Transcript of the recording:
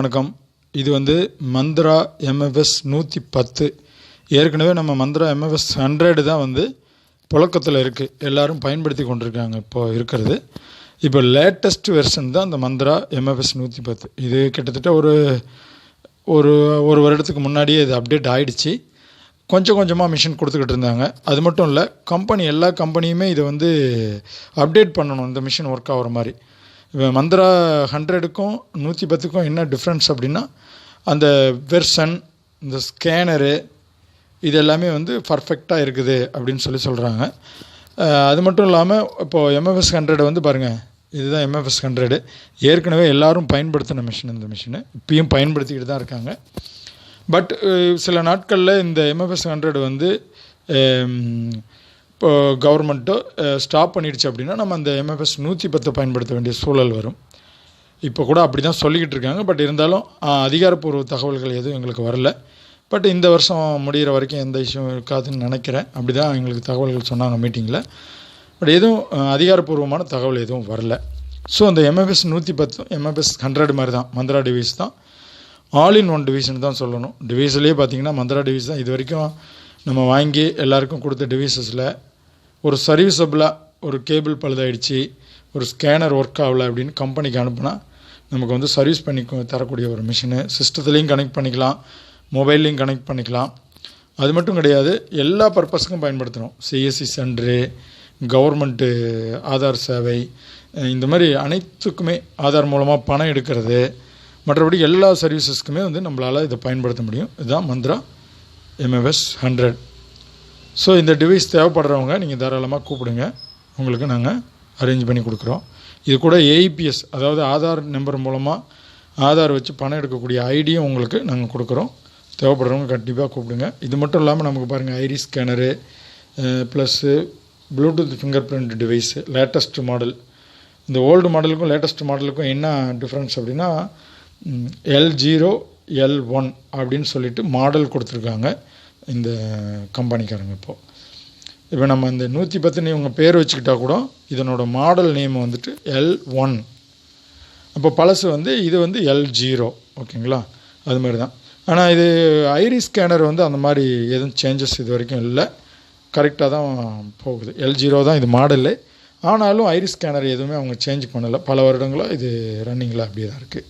வணக்கம். இது வந்து மந்த்ரா எம்எஃப்எஸ் நூற்றி பத்து. ஏற்கனவே நம்ம மந்த்ரா எம்எஃப்எஸ் ஹண்ட்ரடு தான் வந்து புழக்கத்தில் இருக்குது எல்லோரும் பயன்படுத்தி கொண்டிருக்காங்க இப்போ இருக்கிறது. இப்போ லேட்டஸ்ட் வெர்ஷன் தான் அந்த மந்த்ரா எம்எஃப்எஸ் நூற்றி பத்து. இது கிட்டத்தட்ட ஒரு ஒரு ஒரு வருடத்துக்கு முன்னாடியே இது அப்டேட் ஆகிடுச்சு கொஞ்சம் கொஞ்சமாக மிஷின் கொடுத்துக்கிட்டு இருந்தாங்க. அது மட்டும் இல்லை கம்பெனி எல்லா கம்பெனியுமே இதை வந்து அப்டேட் பண்ணணும். இந்த மிஷின் ஒர்க் ஆகிற மாதிரி. மந்த்ரா ஹண்ட்ரடுக்கும் நூற்றி பத்துக்கும் என்ன டிஃப்ரென்ஸ் அப்படின்னா அந்த வெர்ஷன் இந்த ஸ்கேனரு இது எல்லாமே வந்து பர்ஃபெக்டாக இருக்குது அப்படின்னு சொல்லி சொல்கிறாங்க அது மட்டும் இல்லாமல் இப்போது எம்எஃப்எஸ் ஹண்ட்ரட் வந்து பாருங்கள் இதுதான் எம்எஃப்எஸ் ஹண்ட்ரடு ஏற்கனவே எல்லோரும் பயன்படுத்தின மிஷின் இந்த மிஷினு இப்பயும் பயன்படுத்திக்கிட்டு தான் இருக்காங்க. பட் சில நாட்களில் இந்த எம்எஃப்எஸ் ஹண்ட்ரடு வந்து கவர்மெண்ட்டோ ஸ்டாப் பண்ணிடுச்சு அப்படின்னா நம்ம அந்த எம்எஃப்எஸ் நூற்றி பத்தை பயன்படுத்த வேண்டிய சூழல் வரும். இப்போ கூட அப்படி தான் சொல்லிக்கிட்டு இருக்காங்க. பட் இருந்தாலும் அதிகாரப்பூர்வ தகவல்கள் எதுவும் எங்களுக்கு வரல. பட் இந்த வருஷம் முடிகிற வரைக்கும் எந்த இஷ்யூ இருக்காதுன்னு நினைக்கிறேன். அப்படி தான் எங்களுக்கு தகவல்கள் சொன்னாங்க மீட்டிங்கில் பட் எதுவும் அதிகாரப்பூர்வமான தகவல் எதுவும் வரல. ஸோ அந்த எம்எஃப்எஸ் நூற்றி பத்து எம்எஃப்எஸ் ஹண்ட்ரட் மாதிரி தான். மந்த்ரா டிவைஸ் தான். ஆல் இன் ஒன் டிவிஷன் தான் சொல்லணும். டிவைஸ்லேயே பார்த்தீங்கன்னா மந்த்ரா டிவைஸ் தான். இது வரைக்கும் நம்ம வாங்கி எல்லாருக்கும் கொடுத்த டிவைசஸில் ஒரு சர்வீஸபிளாக ஒரு கேபிள் பழுதாயிடுச்சு ஒரு ஸ்கேனர் ஒர்க் ஆகலை அப்படின்னு கம்பெனிக்கு அனுப்புனா நமக்கு வந்து சர்வீஸ் பண்ணி தரக்கூடிய ஒரு மிஷினு சிஸ்டத்துலேயும் கனெக்ட் பண்ணிக்கலாம் மொபைல்லையும் கனெக்ட் பண்ணிக்கலாம். அது மட்டும் கிடையாது எல்லா பர்பஸ்க்கும் பயன்படுத்துகிறோம் சிஎஸ்சி சென்ட்ரு கவர்மெண்ட்டு ஆதார் சேவை இந்த மாதிரி அனைத்துக்குமே ஆதார் மூலமாக பணம் எடுக்கிறது மற்றபடி எல்லா சர்வீசஸ்க்குமே வந்து நம்மளால் இதை பயன்படுத்த முடியும். இதுதான் மந்த்ரா எம்எஃப்எஸ் ஹண்ட்ரட் ஸோ இந்த டிவைஸ் தேவைப்படுறவங்க நீங்கள் தாராளமாக கூப்பிடுங்க. உங்களுக்கு நாங்கள் அரேஞ்ச் பண்ணி கொடுக்குறோம். இது கூட ஏஇபிஎஸ் அதாவது ஆதார் நம்பர் மூலமாக ஆதார் வச்சு பணம் எடுக்கக்கூடிய ஐடியும் உங்களுக்கு நாங்கள் கொடுக்குறோம். தேவைப்படுறவங்க கண்டிப்பாக கூப்பிடுங்க. இது மட்டும் இல்லாமல் நமக்கு பாருங்கள் iris scanner plus bluetooth finger print device latest model இந்த ஓல்டு மாடலுக்கும் லேட்டஸ்ட் மாடலுக்கும் என்ன டிஃப்ரென்ஸ் அப்படின்னா எல் ஜீரோ எல் ஒன் அப்படின்னு சொல்லிட்டு மாடல் கொடுத்துருக்காங்க. இந்த கம்பெனிக்காரங்க இப்போது இப்போ நம்ம இந்த நூற்றி பத்துன்னு இவங்க பேர் வச்சுக்கிட்டா கூட இதனோட மாடல் நேம் வந்துட்டு எல் ஒன் அப்போ பழசு வந்து இது வந்து எல் ஜீரோ ஓகேங்களா? அது மாதிரி தான் ஆனால் இது ஐரி ஸ்கேனர் வந்து அந்த மாதிரி எதுவும் சேஞ்சஸ் இது வரைக்கும் இல்லை. கரெக்டாக தான் போகுது. எல் ஜீரோ தான் இது மாடலு ஆனாலும் ஐரி ஸ்கேனர் எதுவுமே அவங்க சேஞ்ச் பண்ணலை. பல வருடங்களாக இது ரன்னிங்கில் அப்படியே தான் இருக்குது